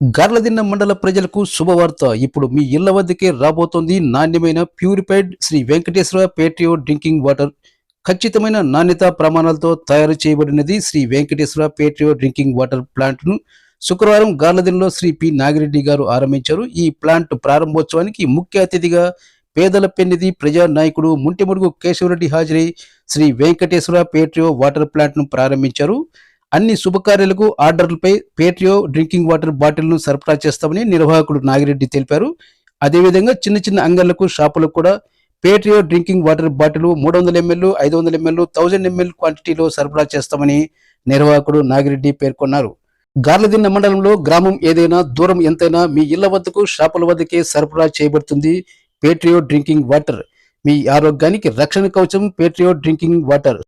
గార్లదిన్న మండల ప్రజలకు శుభవార్త. ఇప్పుడు మీ ఇళ్ళ వద్దకే రాబోతోంది నాణ్యమైన purified Sri Venkateswara Patrio drinking water. ఖచ్చితమైన నాణ్యత ప్రమాణాలతో తయారు చేయబడినది Sri Venkateswara Patrio drinking water ప్లాంట్ను శుక్రవారం గార్లదిన్లో శ్రీ పి. నాగిరెడ్డి గారు ఆరంభించారు. ఈ ప్లాంట్ ప్రారంభోత్సవానికి ముఖ్య అతిథిగా పేదల పెన్నిధి ప్రజా నాయకుడు ముంటిముడుగు కేశవరెడ్డి హాజరై శ్రీ వెంకటేశ్వర పేట్రియో వాటర్ ప్లాంట్ను ప్రారంభించారు. అన్ని శుభకార్యాలకు ఆర్డర్లపై పేట్రియో డ్రింకింగ్ వాటర్ బాటిల్ను సరఫరా చేస్తామని నిర్వాహకుడు నాగిరెడ్డి తెలిపారు. అదేవిధంగా చిన్న చిన్న అంగళ్ళకు షాపులకు కూడా పేట్రియో డ్రింకింగ్ వాటర్ బాటిల్ మూడు వందల ఎంఎల్ ఐదు వందల ఎంఎల్ థౌజండ్ ఎంఎల్ క్వాంటిటీలో సరఫరా చేస్తామని నిర్వాహకుడు నాగిరెడ్డి పేర్కొన్నారు. గార్లదిన్న మండలంలో గ్రామం ఏదైనా దూరం ఎంతైనా మీ ఇళ్ళ వద్దకు షాపుల వద్దకే సరఫరా చేయబడుతుంది పేట్రియో డ్రింకింగ్ వాటర్. మీ ఆరోగ్యానికి రక్షణ కవచం పేట్రియో డ్రింకింగ్ వాటర్.